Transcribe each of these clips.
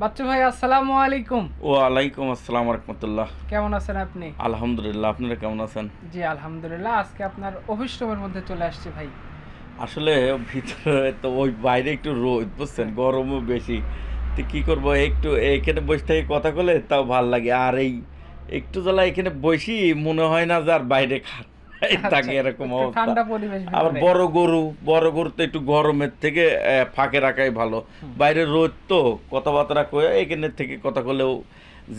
বাচ্চু ভাই আসসালামু আলাইকুম। ওয়ালাইকুম আসসালাম রহমতুল্লাহ। কেমন আছেন আপনি? আলহামদুলিল্লাহ আপনারা কেমন আছেন? জি আলহামদুলিল্লাহ আজকে আপনার অফিস রুমের মধ্যে চলে আসছি ভাই। আসলে ভিতরে তো ওই বাইরে একটু রোদ বুঝছেন? গরমও বেশি। তো কি করব একটু এখানে বসে থেকে কথা বলে তাও ভালো লাগে। আর এই একটু জ্বালা এখানে বসি মনে হয় না যে আর বাইরে খা- থাকে এরকম আচ্ছা, অবস্থা। আবার বড় গরু বড় গরু তো একটু গরমের থেকে ফাঁকে রাখাই ভালো। বাইরে রোদ তো কথাবার্তা কয়ে এখানে থেকে কথা বলেও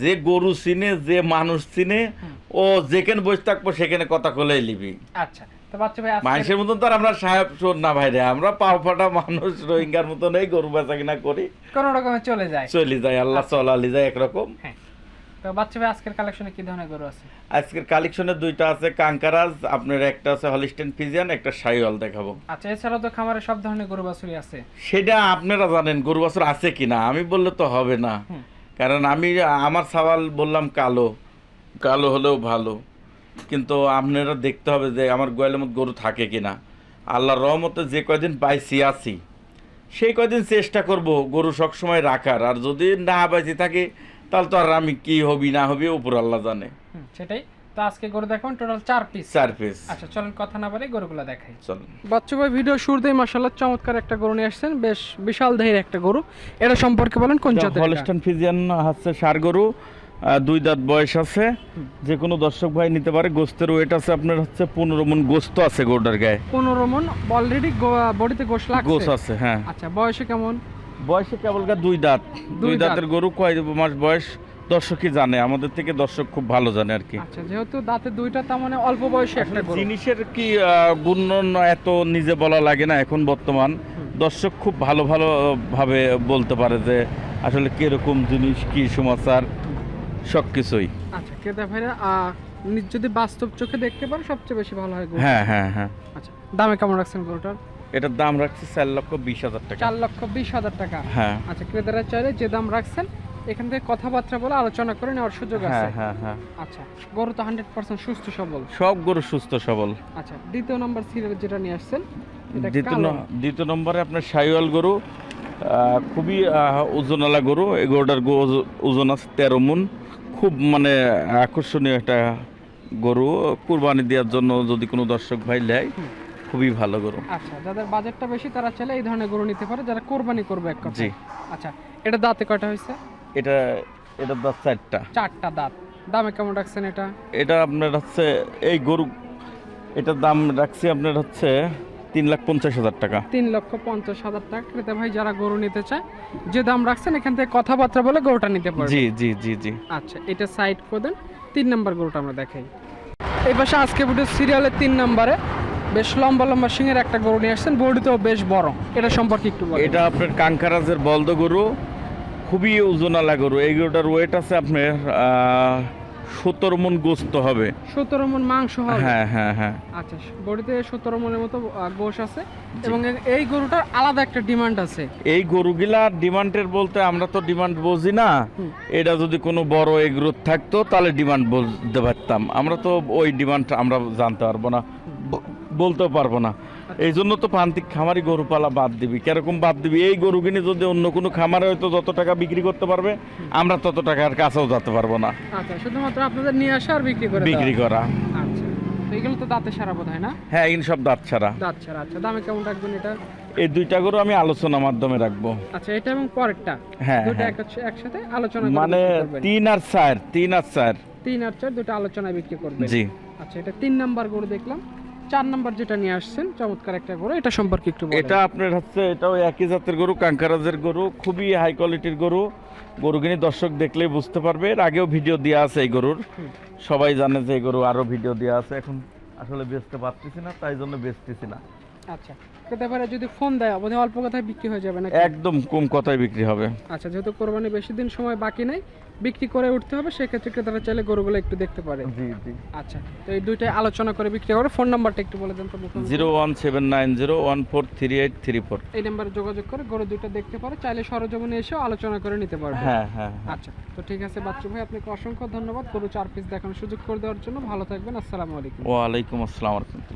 যে গরু চিনে যে মানুষ চিনে ও যেখানে বসে থাকব সেখানে কথা কলেই লিবি আচ্ছা মানুষের মতন তো আর আমরা সাহেব শোন না ভাইরে আমরা পাও ফাটা মানুষ রোহিঙ্গার মতন এই গরু বেচা কিনা করি। কোন রকমে চলে যায়। চলি যায় আল্লাহ চলালি যায় একরকম। হ্যাঁ। তো বাচ্চু ভাই আজকের কালেকশনে কি ধরনের গরু আছে? আজকের কালেকশনে দুইটা আছে কাঙ্কারাজ আপনার একটা আছে হলিস্টেন ফিজিয়ান একটা সাইওয়াল দেখাবো। আচ্ছা এছাড়াও তো খামারে সব ধরনের গরু বাছুরি আছে। সেটা আপনারা জানেন গরু বছর আছে কিনা? আমি বললে তো হবে না। কারণ আমি আমার সওয়াল বললাম কালো। কালো হলেও ভালো। কিন্তু আপনারা দেখতে হবে যে আমার গোয়ালের মধ্যে গরু থাকে কিনা। আল্লাহর রহমতে যে কয়দিন পাইছি আছি। সেই কয়দিন চেষ্টা করব গরু সবসময় রাখার। আর যদি না পাইছি থাকে তাহলে তো আর আমি কি হবি না হবি উপর আল্লাহ জানে। সেটাই। তো আজকে গরু দেখাবেন টোটাল চার পিস চার পিস আচ্ছা চলেন কথা না বলে গরুগুলো দেখাই। চলুন। বাচ্চু ভাই ভিডিও শুরুতেই মাশাআল্লাহ চমৎকার একটা গরু নিয়ে আসছেন বেশ বিশাল দেহের একটা গরু। এটা সম্পর্কে বলেন কোন জাতের? হলস্টান ফিজিয়ান হচ্ছে সার গরু। দুই দাঁত বয়স আছে। যে কোনো দর্শক ভাই নিতে পারে গোস্তের ওয়েট আছে আপনার হচ্ছে পনেরো মন গোস্ত আছে গরুটার গায়ে। পনেরো মন অলরেডি বডিতে গোশ লাগছে? গোস আছে হ্যাঁ। আচ্ছা বয়সে কেমন? বয়সে কেবল দুই দাঁত। দুই দাঁতের গরু কয় মাস বয়স? দর্শকই জানে আমাদের থেকে দর্শক খুব ভালো জানে আর কি। আচ্ছা যেহেতু দাঁতে দুইটা তার মানে অল্প বয়সে একটা জিনিসের কি গুণন এত নিজে বলা লাগে না এখন বর্তমান। দর্শক খুব ভালো ভালো ভাবে বলতে পারে যে আসলে কীরকম জিনিস কি সমাচার সব কিছুই আচ্ছা ক্রেতা ভাইরা যদি বাস্তব চোখে দেখতে পারে সবচেয়ে বেশি ভালো হয় হ্যাঁ হ্যাঁ হ্যাঁ। আচ্ছা দামে কেমন রাখছেন গরুটার? এটার দাম রাখছি চার লক্ষ বিশ হাজার টাকা। চার লক্ষ বিশ হাজার টাকা? হ্যাঁ। আচ্ছা ক্রেতারা চাইলে যে দাম রাখছেন এখান থেকে কথাবার্তা বলে আলোচনা করে নেওয়ার সুযোগ আছে। হ্যাঁ হ্যাঁ হ্যাঁ। আচ্ছা গরু তো হান্ড্রেড পার্সেন্ট সুস্থ সবল। সব গরু সুস্থ সবল। আচ্ছা দ্বিতীয় নম্বর সিরিয়াল যেটা নিয়ে আসছেন দ্বিতীয় দ্বিতীয় নম্বরে আপনার সাইওয়াল গরু খুবই ওজনওয়ালা গরু। এই গরুটার গো- ওজন আছে তেরো মন। খুব মানে আকর্ষণীয় একটা গরু। কুরবানি দেওয়ার জন্য যদি কোনো দর্শক ভাই নেয়। খুবই ভালো গরু। আচ্ছা যাদের বাজেটটা বেশি তারা চাইলে এই ধরনের গরু নিতে পারে যারা কোরবানি করবে এক কথা জি। আচ্ছা এটা দাঁতে কয়টা হয়েছে? এটা এটা দাঁত চারটা। চারটা দাঁত। দামে কেমন রাখছেন এটা? এটা আপনার হচ্ছে এই গরু এটার দাম রাখছি আপনার হচ্ছে তিন লাখ পঞ্চাশ হাজার টাকা। তিন লক্ষ পঞ্চাশ হাজার টাকা। ক্রেতা ভাই যারা গরু নিতে চায় যে দাম রাখছেন এখান থেকে কথাবার্তা বলে গরুটা নিতে পারবে। জি জি জি জি। আচ্ছা এটা সাইড করে দেন। তিন নাম্বার গরুটা আমরা দেখাই। এই পাশে আজকে ভিডিও সিরিয়ালের তিন নাম্বারে বেশ লম্বা লম্বা সিংয়ের একটা গরু নিয়ে আসছেন। বডিতেও বেশ বড়। এটা সম্পর্কে একটু বলেন। এটা আপনার কাঙ্কারাজের বলদ গরু। খুবই ওজনালা গরু। এই গরুটার ওয়েট আছে আপনার সত্তর মন গোস্ত হবে। সতেরো মন মাংস হবে? হ্যাঁ হ্যাঁ হ্যাঁ। আচ্ছা বডিতে সতেরো মনের মতো গোশ আছে। এবং এই গরুটার আলাদা একটা ডিমান্ড আছে। এই গরুগুলা ডিমান্ডের বলতে আমরা তো ডিমান্ড বুঝি না। এটা যদি কোনো বড় এগ্রো থাকতো তাহলে ডিমান্ড বলতে পারতাম। আমরা তো ওই ডিমান্ড আমরা জানতে পারব না। বলতেও পারব না। এই জন্য তো প্রান্তিক খামারি গরু পালা বাদ দিবি। কীরকম বাদ দিবি? এই গরু কিনে যদি অন্য কোনো খামারে হয়তো যত টাকা বিক্রি করতে পারবে আমরা তত টাকার কাছেও যেতে পারব না। আচ্ছা শুধুমাত্র আপনাদের নিয়ে আসা আর বিক্রি করে বিক্রি করা। আচ্ছা তো তো দাঁতে সারা বোধ হয় না? হ্যাঁ এগুলো সব দাঁত ছাড়া। দাঁত ছাড়া আচ্ছা দামে কেমন রাখবেন এটা? এই দুইটা গরু আমি আলোচনার মাধ্যমে রাখব। আচ্ছা এটা এবং পরেরটা? হ্যাঁ দুটো হ্যাঁ। একসাথে আলোচনা মানে তিন আর চার তিন আর চার। তিন আর চার দুটো আলোচনায় বিক্রি করবেন। জি। আচ্ছা এটা তিন নাম্বার গরু দেখলাম। চার নম্বর যেটা নিয়ে আসছেন, চমৎকার একটা গরু, এটা সম্পর্কে একটু এটা আপনার হচ্ছে, এটাও একই জাতের গরু, কাঙ্কারাজের গরু, খুবই হাই কোয়ালিটির গরু। গরু কিনে দর্শক দেখলেই বুঝতে পারবে, এর আগেও ভিডিও দেওয়া আছে এই গরুর। সবাই জানে যে এই গরু আরও ভিডিও দেওয়া আছে, এখন আসলে বেচতে পারতেছি না, তাই জন্য বেচতেছি না। আচ্ছা। যদি ফোন দেয় বোধহয় অল্প কথায় বিক্রি হয়ে যাবে না একদম কম কথায় বিক্রি হবে। আচ্ছা যেহেতু কোরবানি বেশি দিন সময় বাকি নেই বিক্রি করে উঠতে হবে সেক্ষেত্রে ক্রেতারা চাইলে গরুগুলো একটু দেখতে পারে। জি জি। আচ্ছা তো এই দুইটাই আলোচনা করে বিক্রি করে ফোন নাম্বারটা একটু বলে দেন তো zero one seven nine zero one four three eight three four. এই নাম্বারে যোগাযোগ করে গরু দুটো দেখতে পারে চাইলে সরজমিনে এসেও আলোচনা করে নিতে পারবে। হ্যাঁ হ্যাঁ হ্যাঁ। আচ্ছা তো ঠিক আছে বাচ্চু ভাই আপনাকে অসংখ্য ধন্যবাদ গরু চার পিস দেখানোর সুযোগ করে দেওয়ার জন্য। ভালো থাকবেন আসসালামু আলাইকুম। ওয়ালাইকুম আসসালাম রহমতুল্লাহ।